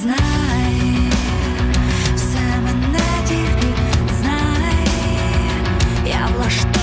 знай, все мене тільки знай, я влаштую.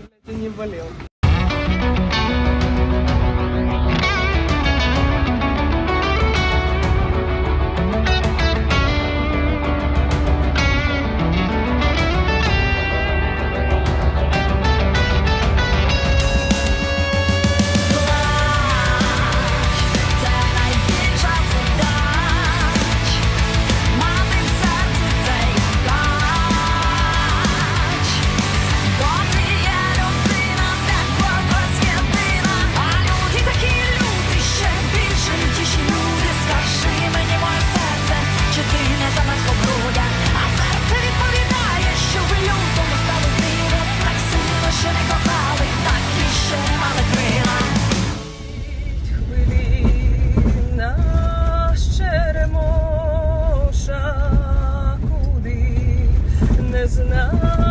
блядь, и не болел. is enough.